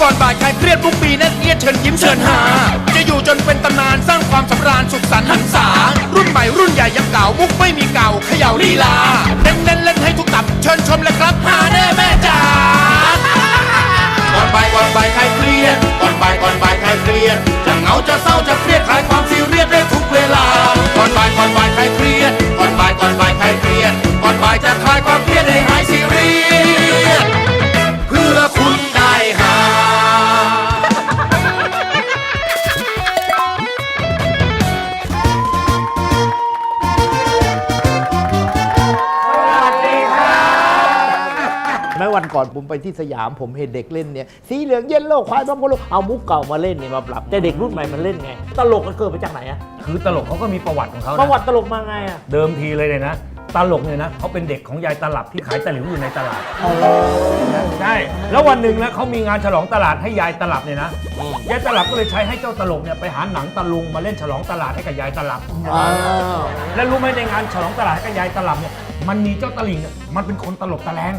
ก่อนบ่ายใครเครียดทุกปีนั่นเอียดเชิญยิ้มเชิญหา จะอยู่จนเป็นตำนานสร้างความสำราญสุขสันต์หันษารุ่นใหม่รุ่นใหญ่ยังเก่ามุกไม่มีเก่าเขย่าลีลาเน้นเล่นเล่นให้ทุกตับเชิญชมเลยครับหาแน่แม่จ๋าก่อนบ่ายก่อนบ่ายใครเครียดก่อนบ่ายก่อนบ่ายใครเครียดจะเหงาจะเศร้าจะเครียดคลายความซีเรียสได้ทุกเวลาก่อนบ่ายก่อนบ่ายใครเครียดก่อนบ่ายก่อนบ่ายใครเครียดก่อนบ่ายจะคลาย ไปที่สยามผมเห็นเด็กเล่นเนี่ยสีเหลืองเย็นโลกควายบ้าโมโลเอามุกเก่ามาเล่นเนี่ยมาปรับ แต่เด็กรุ่นใหม่มันเล่นไง ตลกมันเกิดมาจากไหนอะคือตลกเขาก็มีประวัติของเขาประนะวัติตลกมาไงอะเดิมทีเลยเนี่ยนะ ตลกเนี่ยนะเขาเป็นเด็กของยายตลับที่ขายตะหลิวอยู่ในตลาดใช่แล้ววันหนึ่งนะเขามีงานฉลองตลาดให้ยายตลับเนี่ยนะยายตลับก็เลยใช้ให้เจ้าตลกเนี่ยไปหาหนังตะลุงมาเล่นฉลองตลาดให้กับยายตลับแล้วรู้ไหมในงานฉลองตลาดให้กับยายตลับเนี่ย มันมีเจ้าตะลิงเนี่ยมันเป็นคนตลกตะแลง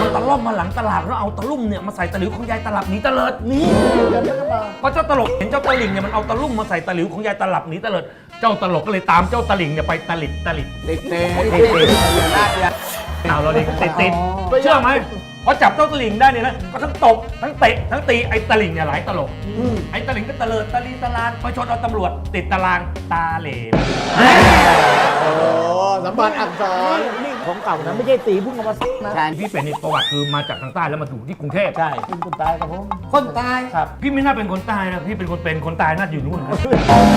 มันตะล่อมมาหลังตลาดแล้วเอาตะลุ่มเนี่ยมาใส่ตะหลิวของยายตลับหนีตะเลิดนี่เดี๋ยวเดี๋ยวมาพอเจ้าตลกเห็นเจ้าตะลิงเนี่ยมันเอาตะลุ่มมาใส่ตะหลิวของยายตลับหนีตะเลิดเจ้าตลกก็เลยตามเจ้าตะลิงเนี่ยไปตะลิดตะลิดเด็กเตะเด็กเตะลาดยาเอาเราดิติดติดเชื่อไหม พอจับเจ้าตะลิงได้เนี่ยนะก็ทั้งตบทั้งเตะทั้งตีไอ้ตะลิงเนี่ยหลายตลกไอ้ตะลิงก็ตะเลิดตะลีตะลานไปชนเอาตำรวจติดตารางตาเหลวโอ้สัมบัติอักษรนี่ ของเก่านะไม่ใช่ตีเพิ่งเอามาซักนะ ใช่พี่เป็นนี่ประวัติคือมาจากทางใต้แล้วมาอยู่ที่กรุงเทพใช่เป็นคนตายครับผมคนตายครับพี่ไม่น่าเป็นคนใต้นะพี่เป็นคนเป็นคนตายน่าจะอยู่นู่นนะ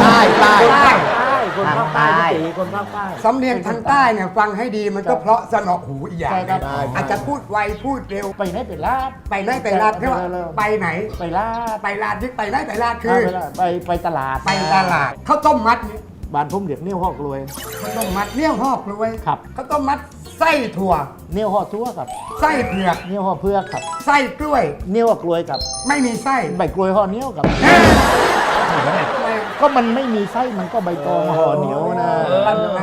ตายตายใต้ใต้คนภาคใต้ใต้พี่ตีคนภาคใต้ สำเนียงทางใต้เนี่ยฟังให้ดีมันก็เพราะสนอหูอีกอย่างใช่ครับ อาจจะพูดไวพูดเร็ว ไปไหนไปลาด ไปไล่ไปลาดใช่ไหมไปแล้วไปไหน ไปลาดไปลาดที่ไปไล่ไปลาดคือไปลาดไปไปตลาดไปตลาดข้าวต้มมัดเนี่ยบ้านผมเรียกเนี่ยวหอกรวย ข้าวต้มมัดเนี่ยหอกรวยครับ ข้าวต้มมัด ไส้ถั่ว เนี่ยวหอกทั่วครับไส้เผือกเนี่ยวหอกเพือกครับไส้กล้วย เนี่ยวหอกรวยครับไม่มีไส้ใบกล้วยห่อเหนียวครับ ก็มันไม่มีไส้มันก็ใบตองห่อเหนียวนะ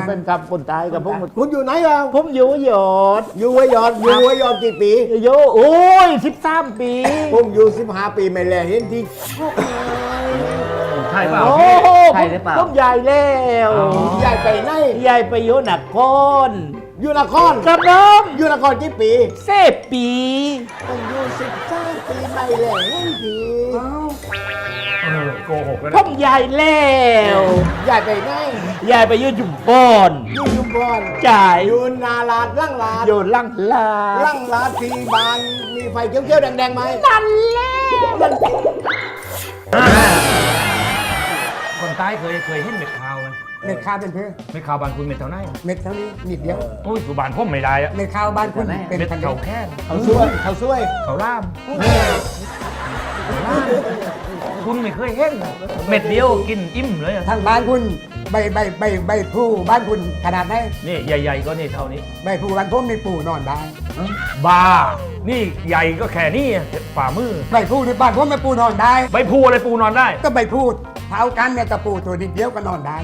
เป็นคำคนตายกับผมคุณอยู่ไหนเราผมอยู่หยอดอยู่ไว้ยอดอยู่ไว้ยอดกี่ปีอยู่โอ้ยสิบสามปีผมอยู่สิบห้าปีไม่แลเห็นที่ใช่เปล่าโอ้พี่โหใช่หรือเปล่าผมใหญ่แล้ว ใหญ่ไปไหนใหญ่ไปอยู่นคร อยู่นครกับน้องอยู่นครกี่ปีเซปีผมอยู่สิบสามปีไม่แลเห็นทีเออโกหกแล้วผนะมใหญ่แล้วใหญ่ไปไหนใหญ่ไปอยู่จุ่มบอนอยู่ยุมพรจ่ายอยู่นาลาดล่างลาดอยู่ลังลาล่างลาดทีบานมีไฟเขียวๆแดงๆไหมนั่นแหละคนใต้เคยเคยเห็นเม็ดข้าวไหม เม็ดข้าวเป็นเพื่อเม็ดข้าวบานคุณเม็ดเท่าไหร่เม็ดเท่านี้นิดเดียวโอ้ยสุบานพ่มไม่ได้อะเม็ดข้าวบ้านคุณเป็นเม็ดพันเขาเดียวแค่นเขาช่วยเขาช่วยเขาล่ามคุณไม่เคยเห็นเม็ดเดียวกินอิ่มเลยอะทางบ้านคุณใบใบใบใบพลูบ้านคุณขนาดไหนนี่ใหญ่ๆก็นี่เท่านี้ใบพลูบ้านผมในปูนอนได้บานี่ใหญ่ก็แค่นี้อะฝ่ามือใบพลูในบ้านผมไม่ปูนอนได้ใบพูอะไรปูนอนได้ ก็ใบพูดเท้ากันเนี่ยกระปูตัวนิดเดียวก็นอนได้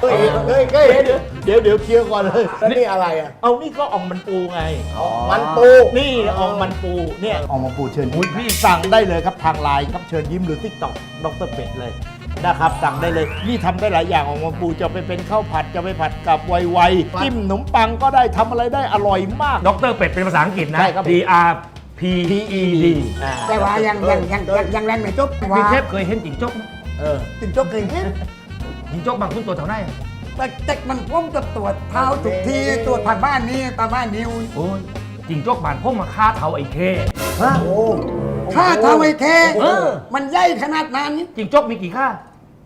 เฮ้ยเฮ้ยเฮ้ยเดี๋ยวเดี๋ยวเดี๋ยวเคลียร์ก่อนเลยแล้วนี่อะไรอะเอานี่ก็อองมันปูไง มันปูนี่อองมันปูเนี่ยอองมันปูเชิญอุ๊ยิ้ยมพี่สั่งได้เลยครับทางไลน์ครับเชิญยิ้มหรือทิกตอกดรเป็ดเลยนะครับสั่งได้เลยนี่ทำได้หลายอย่างอองมันปูจะไปเป็นข้าวผัดจะไปผัดกับไวๆจิ้มขนมปังก็ได้ทำอะไรได้อร่อยมากด็อกเตอร์เป็ดเป็นภาษาอังกฤษนะใช่ครับ D R P E D อ่าแต่ว่ายังยังยังยังยังแรงไม่จบพี่ว่าเทพเคยเห็นจิงจกไหม เออจิงจกเคยเห็นจิงจกบางคุณตัวเท่าไหร่อะแต่แต่มันพ้มกับตรวจเท้าทุกทีตรวจผ่านบ้านนี้ตามบ้านนิวโอ้ยจิงจกบานพ่มมาฆ่าเท้าไอ้เคโอ้ค่าเท้าไอ้เคเออ มันใหญ่ขนาดนั้นจิงจกมีกี่ค่า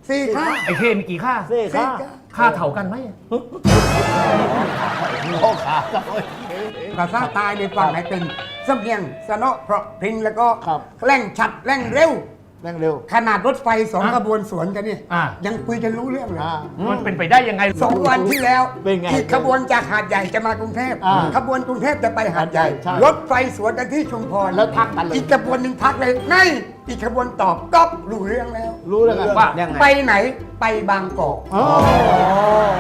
สี่ค่าไอ้เคมีกี่ค่าเซ่ค่ะค่าเท่ากันไหมพ่อขาครับภาษาตายในฝั่งไหนเป็นสำเนียงสนอเพราะพริงแล้วก็ครับ แร่งชัดแร่งเร็ว เร่งเร็ว ขนาดรถไฟสองขบวนสวนกันนี่อะยังคุยกันรู้เรื่องเลยอ่า มันเป็นไปได้ยังไง สองวันที่แล้วเป็นไงที่ขบวนจากหาดใหญ่จะมากรุงเทพอ่าขบวนกรุงเทพจะไปหาดใหญ่ ใช่รถไฟสวนกันที่ชุมพรแล้วทักกันเลย อีกขบวนหนึ่งทักเลยไงอีกขบวนตอบก๊อปรู้เรื่องแล้ว รู้แล้วไงว่า ยังไง ไปไหนไปบางกอกอ๋อ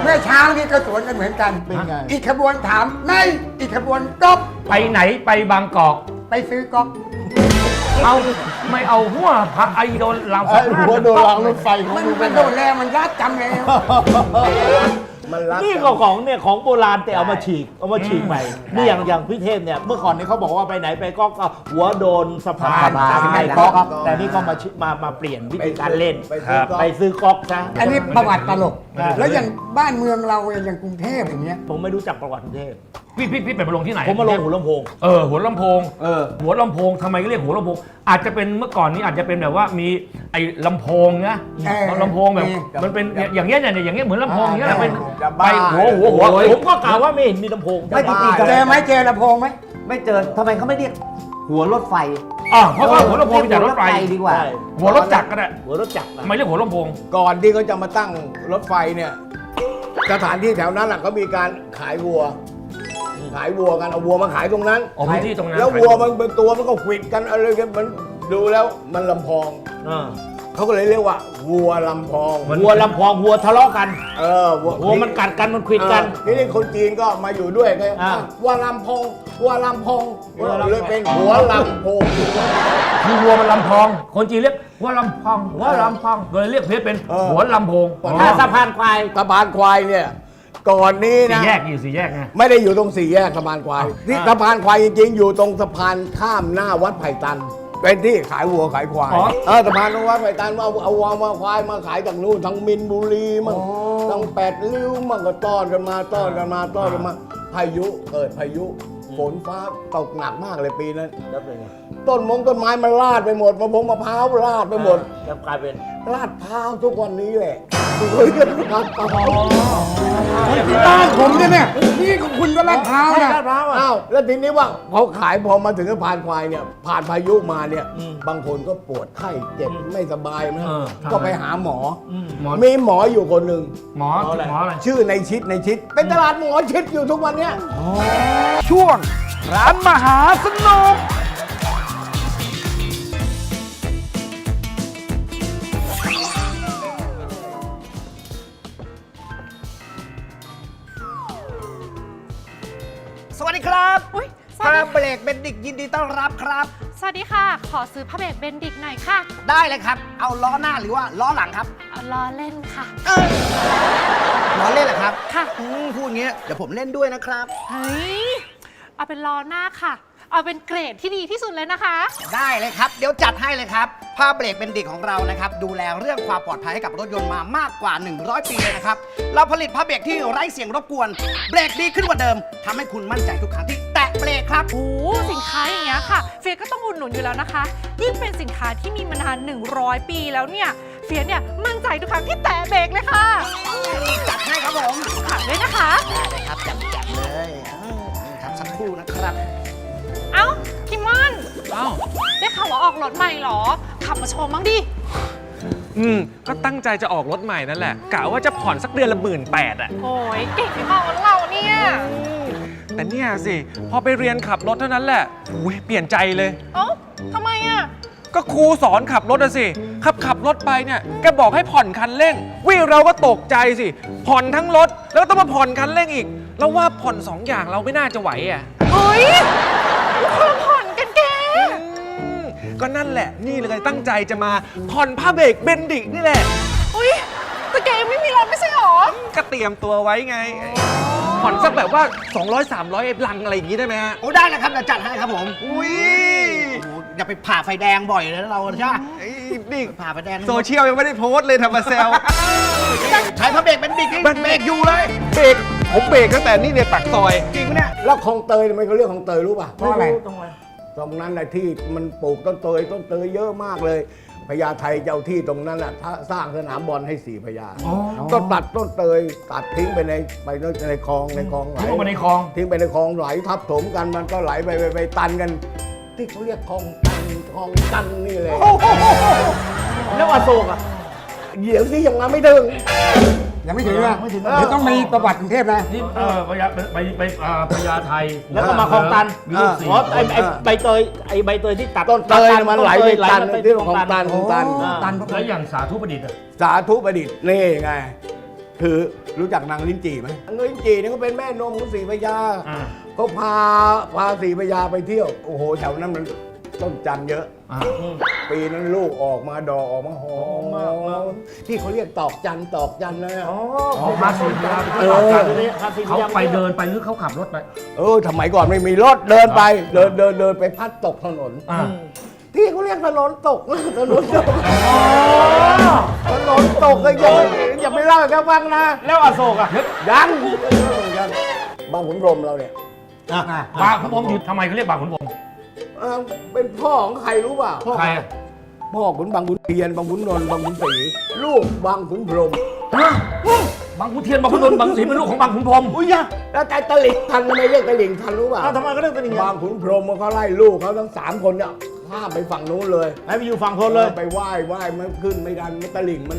เมื่อเช้านี้ก็สวนกันเหมือนกัน เป็นไง อีกขบวนถามไงอีกขบวนก๊อปไปไหนไปบางกอก ไปไปซื้อก๊อก เอาไม่เอาหัวพักไอโดนรางไอ้หัวโดนรางรถไฟของมันมึงมันโดนแล้วมันรัดจำแล้ว มันรักนี่ก็ของเนี่ยของโบราณแต่เอามาฉีกเอามาฉีกใหม่นี่อย่างอย่างพี่เทพเนี่ยเมื่อก่อนเนี่ยเขาบอกว่าไปไหนไปก็ก็หัวโดนสะพานสะพานไปไปก๊อกก๊อกแต่นี่ก็มาชิมามาเปลี่ยนวิธีการเล่น ไปซื้อก๊อกไปซื้อก๊อกซะ อันนี้ประวัติตลกครับแล้วอย่างบ้านเมืองเราอย่างกรุงเทพอย่างเงี้ย ผมไม่รู้จักประวัติกรุงเทพ พี่พี่พี่ไปมาลงที่ไหนผมมาลงหัวลำโพงเออหัวลำโพงเออหัวลำโพงทำไมเรียกหัวลำโพง อาจจะเป็นเมื่อก่อนนี้อาจจะเป็นแบบว่ามีไอ้ลำโพงนะเออลำโพงแบบมีมันเป็นอย่างเงี้ยเนี่ยอย่างเงี้ยเหมือนลำโพงอย่างเงี้ยแหละเป็นจะไปบ้าหัวหัวหัวผมก็กล่าวว่าไม่เห็นมีลำโพงไม่จริงๆเจอไหมเจอลำโพงไหมไม่เจอทำไมเขาไม่เรียกหัวรถไฟอ่าเพราะว่าหัวลำโพงมีแต่รถไฟดีกว่า ใช่ หัวรถจักรก็ได้หัวรถจักรนะทำไมเรียกหัวลำโพง ก่อนที่เขาจะมาตั้งรถไฟเนี่ย สถานที่แถวนั้นน่ะก็มีการขายวัว ขายวัวกันเอาวัวมาขายตรงนั้นอ๋อพื้นที่ตรงนั้นแล้ววัวมันเป็นตัวมันก็ขวิดกันอะไรกันมันดูแล้วมันลำพองอ่า เขาก็เลยเรียกว่า วัวลำพองวัวลำพองวัวทะเลาะกันเออวัววัวมันกัดกันมันควิดกัน เออนี่นี่คนจีนก็มาอยู่ด้วยก็อ่าวัวลำพองวัวลำพองวัวลำพองเลยเป็นหัวลำโพง คือวัวมันลำพอง คนจีนเรียกหัวลำพองหัวลำพองเลยเรียกเพชรเป็นหัวลำโพงถ้าสะพานควายสะพานควายเนี่ย ก่อนนี้สี่นะ แยกอยู่สี่แยกไง ไม่ได้อยู่ตรงสี่แยกสะพานควายที่สะพานควายจริงๆ อยู่ตรงสะพานข้ามหน้าวัดไผ่ตัน เป็นที่ขายวัวขายควายอ๋อเออสะพานตรงวัดไผ่ตันเอาเอาวัวมาควายมาขายจากนู่นทั้งมินบุรีมั่งทั้งแปดริ้วมั่งก็ต้อนกันมาต้อนกันมาต้อนกันมาพายุเกิดพายุฝนฟ้าตกหนักมากเลยปีนั้นแล้วเป็นไง ต้นมงต้นไม้มันลาดไปหมดมะพร้าวมะพร้าวลาดไปหมด แล้วกลายเป็นลาดพร้าวทุกวันนี้แหละเฮ้ยกันลาดพร้าวที่บ้านผมเนี่ยเนี่ยนี่ของคุณก็ลาดพร้าวนะลาดพร้าวอะอ้าวแล้วทีนี้ว่าพอขายพอมาถึงสะพานควายเนี่ยผ่านพายุมาเนี่ยอืมบางคนก็ปวดไข้เจ็บไม่สบายนะเออก็ไปหาหมออหมอมีหมออยู่คนหนึ่งหมอหมออะไรชื่อในชิดในชิด เป็นตลาดหมอชิดอยู่ทุกวันเนี้ยช่วงร้านมหาสนุก วัสดีครับอุ๊ยสวัผ้าสดีเบรกเบนดิกยินดีต้อนรับครับ สวัสดีค่ะ ขอซื้อผ้าเบรกเบนดิกหน่อยค่ะได้เลยครับ เอาล้อหน้าหรือว่าล้อหลังครับ เอาล้อเล่นค่ะล้อเล่นเหรอครับค่ะ อืมพูดอย่างเงี้ยเดี๋ยวผมเล่นด้วยนะครับ เฮ้ย เอาเป็นล้อหน้าค่ะ เอาเป็นเกรดที่ดีที่สุดเลยนะคะ ได้เลยครับ เดี๋ยวจัดให้เลยครับผ้าเบรกเบนดิกของเรานะครับ ดูแลเรื่องความปลอดภัยให้กับรถยนต์มามากกว่า 100 ปีเลยนะครับ เราผลิตผ้าเบรกที่ไร้เสียงรบกวน เบรกดีขึ้นกว่าเดิมทำให้คุณมั่นใจทุกครั้งที่แตะเบรกครับ โอ้สินค้าอย่างเงี้ยค่ะ เฟียก็ต้องอุดหนุนอยู่แล้วนะคะ ยิ่งเป็นสินค้าที่มีมานาน 100 ปีแล้วเนี่ย เฟียเนี่ยมั่นใจทุกครั้งที่แตะเบรกเลยค่ะจัดให้ครับผมขายด้วยนะคะ ได้เลยครับจัดจัดเลยอืมครับสักครู่นะครับ เอ้าคิมมอนเอ้าได้ข่าวว่าออกรถใหม่เหรอ ขับมาโชว์มั้งดิ อืม ก็ตั้งใจจะออกรถใหม่นั่นแหละกะว่าจะผ่อนสักเดือนละหมื่นแปดอะโอ้ยเก่งไม่พอกันเราเนี่ย แต่เนี่ยสิ พอไปเรียนขับรถเท่านั้นแหละอุ้ยเปลี่ยนใจเลย เอ้าทำไมอะ ก็ครูสอนขับรถอะสิ ขับขับรถไปเนี่ยแกบอกให้ผ่อนคันเร่ง วิเราก็ตกใจสิ ผ่อนทั้งรถ แล้วก็ต้องมาผ่อนคันเร่งอีก แล้วว่าผ่อนสองอย่างเราไม่น่าจะไหวอะ เฮ้ย คนละผ่อนกันแก อืมก็นั่นแหละ นี่เลยตั้งใจจะมาผ่อนผ้าเบรกเบนดิกนี่แหละ อุ้ยแต่แกยังไม่มีรถไม่ใช่หรอ ก็เตรียมตัวไว้ไง ผ่อนสักแบบว่า 200 300เอ็ลังอะไรอย่างงี้ได้ไหมฮะ โอ้ได้แล้วครับเดี๋ยวจัดให้ครับผมอุ้ยโอ้อย่าไปผ่าไฟแดงบ่อยเลยนะเราใช่ไหมไอ้นี่ผ่าไฟแดงโซเชียลยังไม่ได้โพสต์เลยทำมาแซว ใช้พระเบรกเป็นดิกนี่มันเบรกอยู่เลย เบรก ผมเบรกตั้งแต่นี่ในปากซอย จริงปะเนี่ยแล้วคลองเตยทำไมเขาเรียกคลองเตยรู้ป่ะเพราะอะไรตรงไหนตรงนั้นนะที่มันปลูกต้นเตยต้นเตยเยอะมากเลยพญาไทเจ้าที่ตรงนั้นน่ะถ้าสร้างสนามบอลให้สี่พญาต้นตัดต้นเตยตัดทิ้งไปในไปในคลองในคลองไหลทิ้งลงไปในคลองทิ้งไปในคลองไหลทับถมกันมันก็ไหลไปไปไปตันกัน ที่เขาเรียกคลองตันคลองตันนี่เลยแล้วอโศกอะเดี๋ยวที่ยังมาไม่ถึง ยังไม่ถึงนะไม่ถึงเดี๋ยวต้องมีประวัติกรุงเทพนะที่เออพญาไปไปอ่าพญาไทแล้วก็มาคลองตันมีลูกสี่อ๋อไอไอใบเตยไอใบเตยที่ตัดต้นเตยน่ะมันไหลไปตันต้เตยที่คลองตันคลองตันโอ้ตัน อ่าตัน แล้วอย่างสาธุประดิษฐ์อะ สาธุประดิษฐ์นี่ไง คือรู้จักนางลิ้นจี่ไหมนางลิ้นจี่เนี่ยเขาเป็นแม่นมของศรีพระยาอ่า เขาพาพาศรีพระยาไปเที่ยว โอ้โหแถวนั้นมันต้นจันทร์เยอะอ่า ปีนั้นลูกออกมาดอกออกมาหอมมากที่เขาเรียกตอกจันทร์ตอกจันทร์นะเขาพาสีพยาเออเขาเขาไปเดินไปหรือเขาขับรถไป เออสมัยก่อนไม่มีรถเดินไป เดินเดินเดินไปพัดตกถนนอ่าที่เขาเรียกถนนตกนะถนนตกถนนตกก็อย่าไปอย่าไปเล่าให้เขาฟังนะ แล้วอโศกอะยังยังบางขุนพรหมเราเนี่ยบางขุนพรหมอยู่ทำไมเขาเรียกบางขุนพรหมเอ่อเป็นพ่อของใครรู้เปล่าใครอะพ่อขุนบางขุนเทียนบางขุนนนท์บางขุนศรีลูกบางขุนพรหมบางขุนเทียนบางขุนนนท์บางศรีเป็นลูกของบางขุนพรหมอุ้ยยะแล้วใจตะหลิงทันทำไมเรียกตะหลิงทันรู้เปล่าอ้าวทำไมก็เรื่องเป็นอย่างนี้บางขุนพรหมเขาไล่ลูกเขาทั้งสามคนเนี่ยข้ามไปฝั่งนู้นเลยให้ไปอยู่ฝั่งทนเลย ไปไหว้ไหว้มันขึ้นไม่ได้มันตะหลิงมัน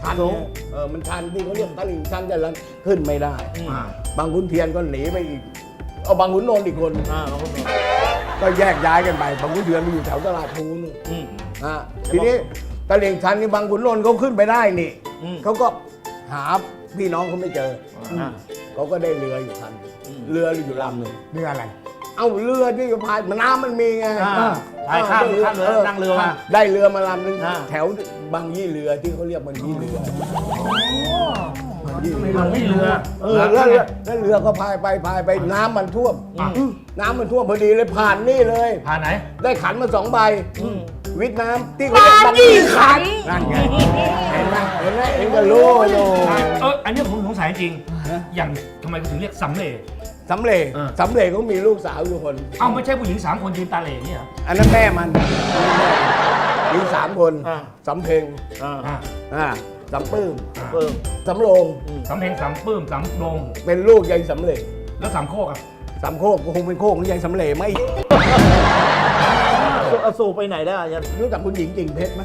ชันสูง เนี่ยเออมันชันที่เขาเรียกตะหลิงชันแต่ละขึ้นไม่ได้ อ่าบางขุนเทียนก็หนีไปอีกเอาบางขุนนนท์อีกคน อ่าเราก็มี ก็แยกย้ายกันไปบางขุนเทียนไปอยู่แถวตลาดพลูนู่นอืม อะทีนี้ตะเหลียงชันนี่บางขุนนนท์เขาขึ้นไปได้นี่อืมเขาก็หาพี่น้องเขาไม่เจอออ่าเขาก็ได้เรืออยู่คันอืม เรืออยู่ลำหนึ่งเรืออะไร เอาเรือที่พายน้ำมันมีไงอ่าพายข้ามข้ามเรือนั่งเรือมาได้เรือมาลำหนึงอ่า แถวบางยี่เรือที่เขาเรียกบางยี่เรือ มันไม่เรือ เออแล้วเรือแล้วเรือก็พายไปพายไปน้ำมันท่วม อะ น้ำมันท่วมพอดีเลยผ่านนี่เลย ผ่านไหน ได้ขันมาสองใบวิทย์น้ำที่เขาเรียกบางยี่ขันนั่นไงเห็นไหมเห็นไหมเองก็รู้โลเอออันนี้ผมสงสัยจริง อย่างทำไมเขาถึงเรียกสำเร็จ สำเร็จเออ สำเร็จเขามีลูกสาวอยู่คน เอ้าไม่ใช่ผู้หญิงสามคนยืนตาเหล่เนี่ยเหรออันนั้นแม่มันมีสามคนอ่า สำเพ็งอ่าอ่าอ่า สำปื้มเพิ่มสำโรงสำเพ็งสำปื้มสำโรงเป็นลูกยายสำเร็จแล้วสำโคกอะสำโคกก็คงเป็นโคกของยายสำเร็จไหมอโศกไปไหนได้อะยันรู้จักคุณหญิงกิ่งเพชรไหม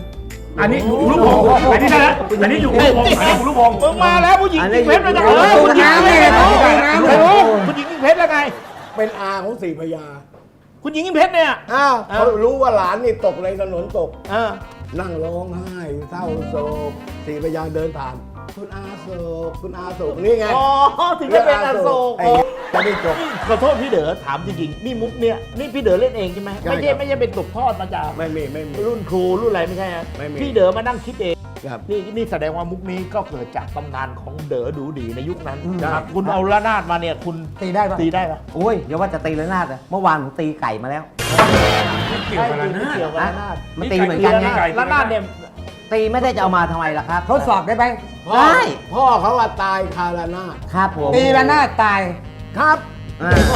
อันนี้อยู่ลูกพงอันนี้ใช่แล้วอันนี้อยู่ลูกพงอันนี้อยู่ลูกพงมึงมาแล้วผู้หญิงกินเพชรมาจากไหนอันนี้คุณหญิงกินเพชรน้ำเนี่ยน้ำเนี่ยไม่รู้คุณหญิงกินเพชรแล้วไง เป็นอาของสี่พญาคุณหญิงกินเพชรเนี่ยอ้าวอ้าวเขารู้ว่าหลานนี่ตกในถนนตกอ่า นั่งร้องไห้เศร้าโศกสี่พญาเดินผ่าน คุณอาโศกคุณอาโศกนี่ไงอ๋อถึงจะเป็นอโศกไอ้จะได้จบนี่ขอโทษพี่เด๋อถามจริงๆนี่มุกเนี่ยนี่พี่เด๋อเล่นเองใช่ไหมใช่ไม่ใช่ครับ ไม่ใช่เป็นตกทอดมาจากไม่มีไม่มี รุ่นครูรุ่นอะไรไม่ใช่ฮะไม่มี พี่เด๋อมานั่งคิดเอง ครับ นี่นี่แสดงว่ามุกนี้ก็เกิดจากตำนานของเด๋อดูดีในยุคนั้นนะครับคุณเอาละนาดมาเนี่ยคุณตีได้ปะตีได้ปะโอ้ยอย่าว่าจะตีระนาดเลยเมื่อวานผมตีไก่มาแล้ว เกี่ยวกับอะไรนะเกี่ยวกับละนาดมันตีเหมือนกันไงไก่ละนาดเนี่ยตีไม่ได้จะเอามาทำไมล่ะครับ ทดสอบได้ไหมพ่อได้ พ่อเขาว่าตายคารานาดครับผมตีละหน้าดตายครับ อ่าก็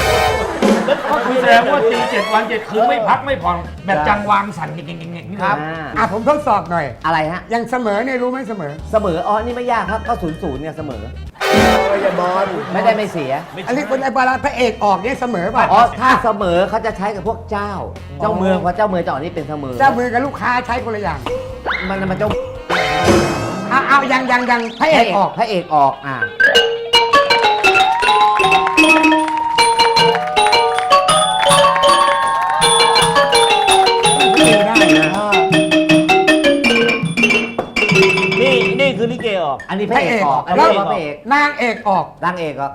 คือแสดงว่าตีเจ็ดวันเจ็ดคืนไม่พักไม่ผ่อนแบบจังวางสั่นเก่งๆๆๆนี่ครับอะผมทดสอบหน่อย อะไรฮะ ยังเสมอเนี่ยรู้ไหมเสมอ เสมอ อ๋อ นี่ไม่ยากครับ ก็ศูนย์ศูนย์เนี่ยเสมอ ไม่ใช่บอล ไม่ได้ไม่เสีย อันนี้คนไอ้บาลาพระเอกออกเนี่ยเสมอป่ะอ๋อ ถ้าเสมอเขาจะใช้กับพวกเจ้า เจ้าเมืองเพราะเจ้าเมืองจะออกนี่เป็นเสมอ เจ้ามือกับลูกค้าใช้คนละอย่างมันมันเจ้าเอาเอายังยังยังพระเอกออกพระเอกออก อ่า พระเอกออกอันแล้นี้วว่าพระเอกนางเอกออกร่างเอกออก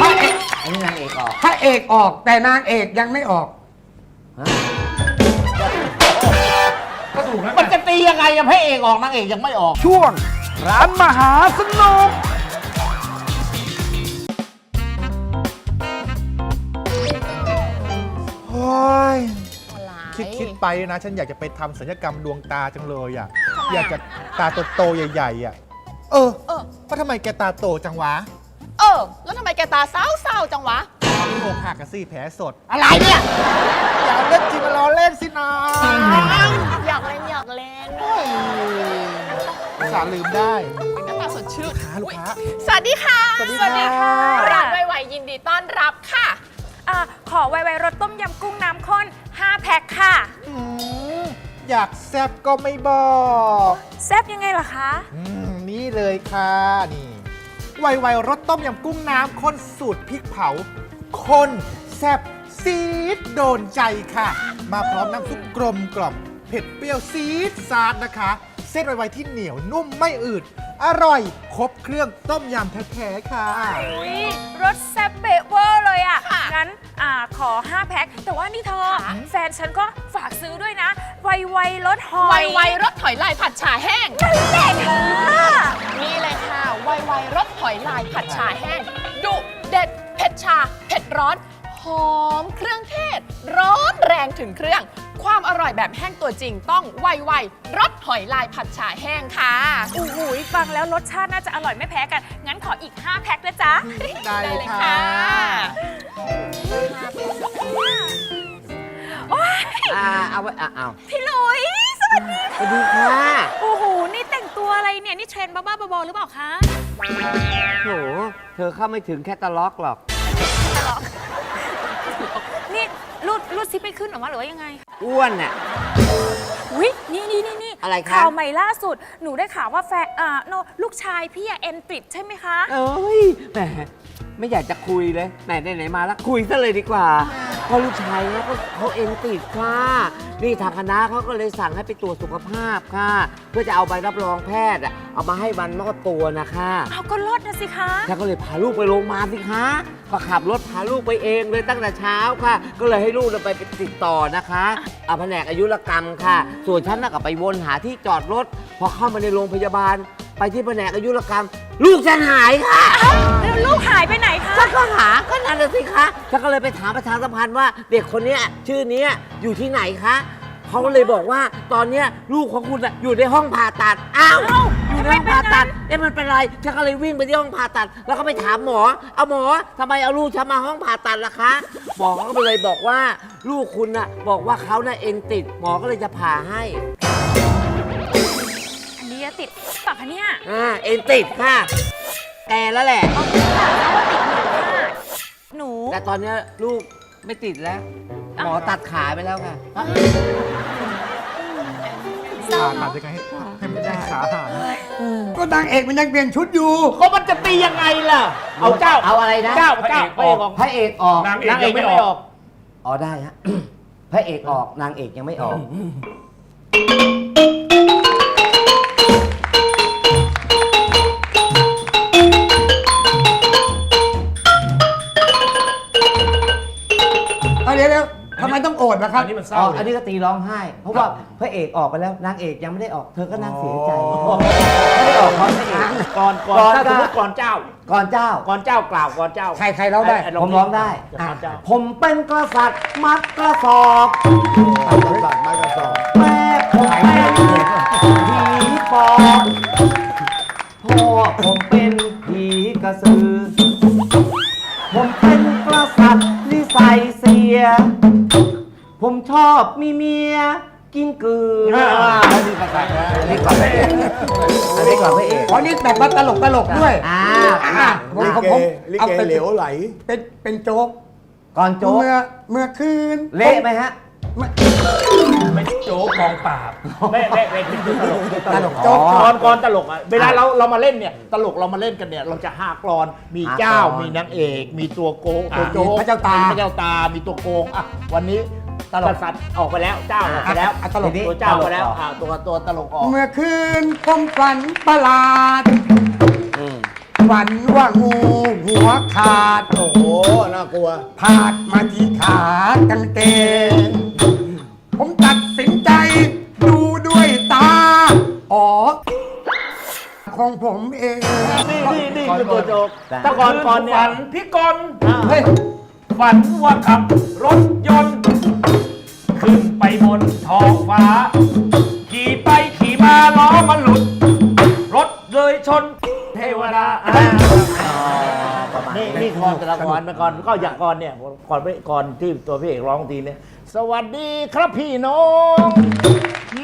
พระเอกอันนี้นางเอกออกพระเอกออกแต่นางเอกยังไม่ออก ก็ถูกนะ มันจะตียังไงอะพระเอกออกนางเอกยังไม่ออก ช่วงร้านมหาสนุก โอ้ยคิดคิดไปนะ ฉันอยากจะไปทำศัลยกรรมดวงตาจังเลยอะอยากจะตาโตๆใหญ่ๆอะเออเออ ว่าทำไมแกตาโตจังวะเออ แล้วทำไมแกตาเศร้าๆจังวะ นี่อกหักกันสิแผลสด อะไรเนี่ย อย่าเล่นจริงมาล้อเล่นสินะอยากเล่นอยากเล่นสาห์ลืมได้ หน้าตาสดชื่นลูกค้าลูกค้าสวัสดีค่ะ สวัสดีค่ะ ร้านไวๆยินดีต้อนรับค่ะ อ่า ขอไวๆรสต้มยำกุ้งน้ำข้น 5 แพ็คค่ะ อืมอยากแซบก็ไม่บอกแซบยังไงล่ะคะ อืมนี่เลยค่ะนี่ไวๆรสต้มยำกุ้งน้ำข้นสูตรพริกเผาข้นแซบซีดโดนใจค่ะ มาพร้อมน้ำซุปกลมกล่อมเผ็ดเปรี้ยวซีดซาดนะคะ เส้นไวๆที่เหนียวนุ่มไม่อืด อร่อยครบเครื่องต้มยำแท้ๆค่ะ อุ๊ยรสแซ่บเบะเวอร์เลยอะงั้นอ่าขอ 5 แพ็ค แต่ว่านี่เธอแฟนฉันก็ฝากซื้อด้วยนะ ไวไวๆรสหอไวยไวรสหอยลายผัดฉ่าแห้ง นั่นแหละค่ะนี่เลยค่ะ ไวไวรสหอยลายผัดฉ่าแห้ง ดุเด็ดเผ็ดชา เผ็ดร้อน หอมเครื่องเทศ ร้อนแรงถึงเครื่อง ความอร่อยแบบแห้งตัวจริงต้องไวไวรสหอยลายผัดฉ่าแห้งค่ะ โอ้โหฟังแล้วรสชาติน่าจะอร่อยไม่แพ้กัน งั้นขออีก 5 แพ็คนะจ๊ะ ได้ได้เลเลยยค่ะค่ะ โอ้ยอ่าเอาไว้อะเอาพี่หลุยสวัสดีสวัสดีค่ะโอ้โห นี่แต่งตัวอะไรเนี่ย นี่เทรนด์บ้าๆบอๆหรือเปล่าคะ โหเธอเข้าไม่ถึงแคตตาล็อกหรอก รูดรูดซิปไม่ขึ้นหรอวะหรือว่ายังไงอ้วนน่ะวินี่นี่นี่นี่อะไรคะ ข่าวใหม่ล่าสุด หนูได้ข่าวว่าแฟนอ่าโนลูกชายพี่อะเอ็นติดใช่ไหมคะ เอ้ยแหม ไม่อยากจะคุยเลย ไหนไหนๆมาแล้วคุยซะเลยดีกว่าเพราะลูกชายนะเขาเขาเองติดค่ะ นี่ทางคณะเขาก็เลยสั่งให้ไปตรวจสุขภาพค่ะ เพื่อจะเอาใบรับรองแพทย์อะเอามาให้วันมอบตัวนะคะเอาก็ลดนะสิคะ ฉันก็เลยพาลูกไปโรงพยาบาลสิคะก็ขับรถพาลูกไปเองเลยตั้งแต่เช้าค่ะ ก็เลยให้ลูกน่ะไปติดต่อนะคะอาแผนกอายุรกรรมค่ะ ส่วนฉันน่ะก็ไปวนหาที่จอดรถ พอเข้ามาในโรงพยาบาล ไปที่แผนกอายุรกรรม ลูกฉันหายค่ะแล้วลูกหายไปไหนคะ ฉันก็หาก็นั่นน่ะสิคะฉันก็เลยไปถามประชาสัมพันธ์ว่า เด็กคนเนี้ยชื่อเนี้ยอยู่ที่ไหนคะเขาก็เลยบอกว่าตอนเนี้ยลูกของคุณน่ะอยู่ในห้องผ่าตัดอ้าวอยู่ในห้องผ่าตัดเอ๊ะมันเป็นไรฉันก็เลยวิ่งไปที่ห้องผ่าตัด แล้วก็ไปถามหมอ เอาหมอทำไมเอาลูกฉันมาห้องผ่าตัดล่ะคะหมอก็เลยบอกว่า ลูกคุณน่ะบอกว่าเขาน่ะเอ็นติด หมอก็เลยจะผ่าให้ อันนี้จะติดปากคะเนี่ยอ่าเอ็นติดค่ะ แกแล้วแหละหนู แต่ตอนเนี้ยลูกไม่ติดแล้ว หมอตัดขาไปแล้วค่ะขาขาดยังไงให้ให้มันได้ขาหายก็นางเอกมันยังเปลี่ยนชุดอยู่ ก็มันจะตียังไงล่ะ เอาเจ้าเอาอะไรนะ เจ้าเจ้าพระเอกออกพระเอกออกนางเอกยังไม่ออก อ๋อได้ฮะ พระเอกออกนางเอกยังไม่ออก ทำไมต้องโอดล่ะครับ อันนี้มันเศอ๋ร้าออันดินี้ก็ตีร้องไห้ เพราะว่าพระเอกออกไปแล้วนางเอกยังไม่ได้ออก เธอก็นั่งเสียใจอ๋อไม่ได้ออกเพราะพระเอก ก่อนก่อนก่อนถ้าสมมติก็ก่อนเจ้า ก่อนเจ้า ก่อนเจ้ากล่าวก่อนเจ้า ใครใครร้องได้อ้ ผมร้องได้ก่อนเจ้าผมเป็นกษัตริย์มัดกระสอบตัดตัดไม้กระสอบแม่ผมเป็นผีปอบพ่อผมเป็นผีกระสือ ผมเป็นกษัตริย์นิสัยเสีย ผมชอบมีเมีย กินเกลืออันนี้กษัตริย์อันนี้ก่อนพระเอกอันนี้ก่อนพระเอกอ๋อนี่แบบมาตลกตลกด้วยอ่าอะผมลิผมเกผมลิเอาเกเป็นเหลวไหล เป็นเป็นโจ๊กก่อนโจ๊กเมื่อเมื่อคืนเละไหมฮะไม่ไม่โจ๊กกองปราบไม่ไม่ไม่เป็นตลกตลกโจ๊กก่อนก่อนตลกอะเวลาเราเรามาเล่นเนี่ย ตลกเรามาเล่นกันเนี่ย เราจะห้ากรอนมีเจ้าห้ากลอนมีนางเอก มีตัวโกงตัวอะโจ๊กมีพระเจ้าตาพระเจ้าตามีตัวโกงอะวันนี้ ตลก สัตว์ออกไปแล้วเจ้าออกไปแล้วอะตลกตัวเจ้าออกไปแล้วอะตัวตัวตลกออกเมื่อคืนผมฝันประหลาด อืมฝันว่างูหัวขาด โอ้โหน่ากลัว พาดมาที่ขากางเกงผมตัดสินใจดูด้วยตา อ๋อ ของผมเอง นี่นี่นี่คือตัวโจ๊กถ้าก่อนก่อนเนี่ย ฝันพี่กรณ์เฮ้ย ฝันว่าขับรถยนต์ ขึ้นไปบนท้องฟ้า ขี่ไปขี่มาล้อมันหลุด รถเลยชนเทวดาอ่านี่นี่ก่อนแต่ละก่อนมาก่อนก็อย่างก่อนเนี่ยก่อนไปก่อนที่ตัวพี่เอกร้องทีเนี่ย สวัสดีครับพี่น้อง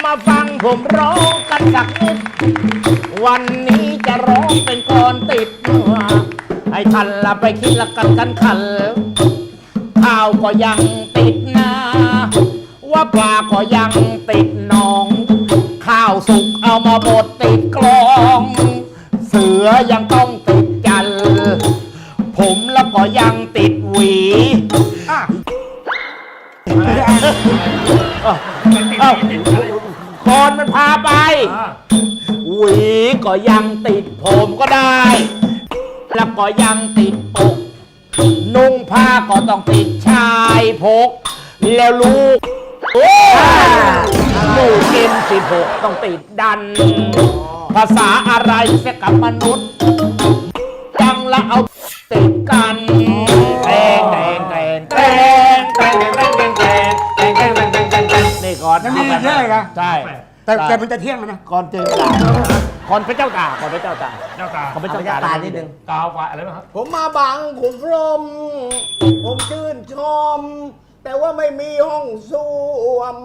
มาฟังผมร้องกันสักนิด วันนี้จะร้องเป็นกรติดมือให้ท่านละไปคิดละกันกันขัน ข้าวก็ยังติดนาว่าปลาก็ยังติดหนอง ข้าวสุกเอามาบดติดกลอง เสือยังต้องติดจัน ผมแล้วก็ยังติดหวีอะเอ้าก่อนมันพาไป หวีก็ยังติดผมก็ได้ แล้วก็ยังติดปก นุ่งผ้าก็ต้องติดชายพก แล้วลูกโอ้ลูกกินสิบหกต้องติดดัน ภาษาอะไรเสียกับมนุษย์ จังละเอาติดกันแตงแตงแตงแตงแตงแตงแตงแตงแตงแตงแตงแตงแตงแตงนี่ก่อนมันมีอีกเยอะเลยนะใช่ แต่แต่มันจะเที่ยงแล้วนะก่อนเจอตาก่อนพระเจ้าตาก่อนพระเจ้าตาเจ้าตาก่อนพระเจ้าตาตานิดนึงกาวกว่าอะไรบ้างครับผมมาบางขุนพรหมผมชื่นชม แต่ว่าไม่มีห้องส้วม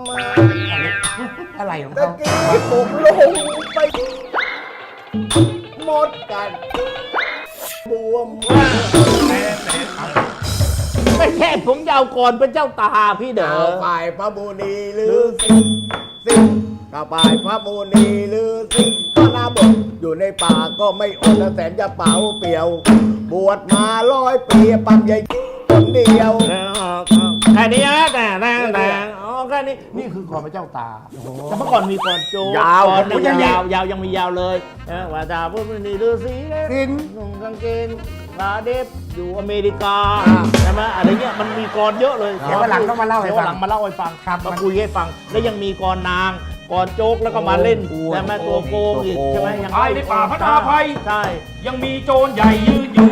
อะไรของตะเขากี้ผมลงไปหมดกันบวมไม่ใช่ผมยาวก่อนพระเจ้าตาพี่เด้ดาอวฝ่ายพระบุณีหรือสิงสิง ข้าฝ่ายพระบุณีหรือสิงก็นาบกอยู่ในป่าก็ไม่อดและแสนจะเป๋าเปลี่ยว บวชมาร้อยปีปั๊มใหญ่คนเดียวแค่นี้นะแต่แต่แต่อ๋อแค่นี้นี่คือก่อนพระเจ้าตาแต่เมื่อก่อนมีก่อนโจยาวก่อนยังยาวยาวยังมียาวเลยนะว่าดาพวกนี้ฤาษีสินนุ่งกางเกงลาเดฟอยู่อเมริกาใช่ไหมอะไรเงี้ยมันมีกรเยอะเลยเดี๋ยววันหลังต้องมาเล่าให้ดี๋ยวฟัวันงหลังมาเล่าให้ฟังครับมาคุยให้ฟัง แล้วยังมีกรนาง กรโจ๊กแล้วก็มาเล่นใช่ไหมตัวโกงอีกใช่ไหมยังภายในป่าพระนาภัย ใช่ยังมีโจรใหญ่ยืนอยู่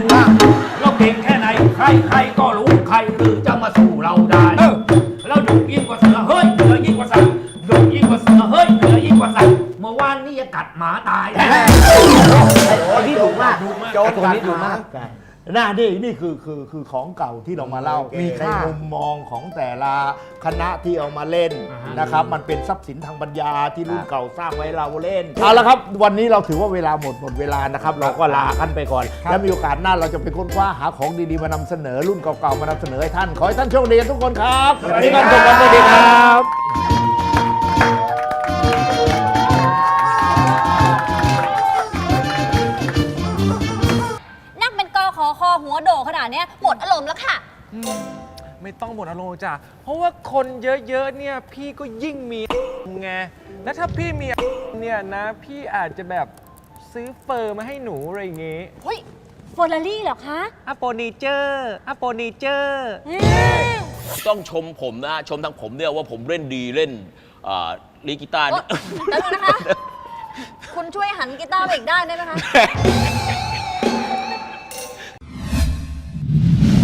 เราเก่งแค่ไหน ใครใครก็รู้ใครหรือจะมาสู้เราได้เราดุยิ่งกว่าเสือเฮ้ยเหนือยิ่งกว่าสัตว์ดุยิ่งกว่าเสือเฮ้ยเหนือยิ่งกว่าสัตว์เมื่อวานนี่ยังกัดหมาตายคนที่ถูกมากโจรคนกัดที่ถูกหมามากใช่ น่านี่นี่คือคือคือของเก่าที่เรามาเล่ามีในค่ามุมมองของแต่ละคณะที่เอามาเล่นนะครับ มันเป็นทรัพย์สินทางปัญญาที่รุ่นเก่าสร้างไว้เราเล่นเอาละครับวันนี้เราถือว่าเวลาหมดหมดเวลานะครับ เราก็ลากันไปก่อน แล้วมีโอกาสหน้าเราจะไปค้นคว้าหาของดีๆมานำเสนอรุ่นเก่าๆมานำเสนอให้ท่านขอให้ท่านโชคดีกันทุกคนครับวันนี้ก็จบกันสวัสดีครับ ดเนี้ยหมดอารมณ์แล้วค่ะไม่ต้องหมดอารมณ์จ้ะ เพราะว่าคนเยอะๆเนี่ยพี่ก็ยิ่งมีไง แล้วถ้าพี่มีเนี่ยนะ พี่อาจจะแบบซื้อเฟอร์มาให้หนูอะไรอย่างเงี้ยเฮ้ยเฟอร์รารี่เหรอคะอะโปนิเจอร์อะโปนิเจอร์ต้องชมผมนะชมทางผมเนี่ยว่าผมเล่นดีเล่นอ่าลีกีตาร์โอ๊ยแป๊บนึงนะคะ คุณช่วยหันกีตาร์ไปอีกด้านได้ไหมคะ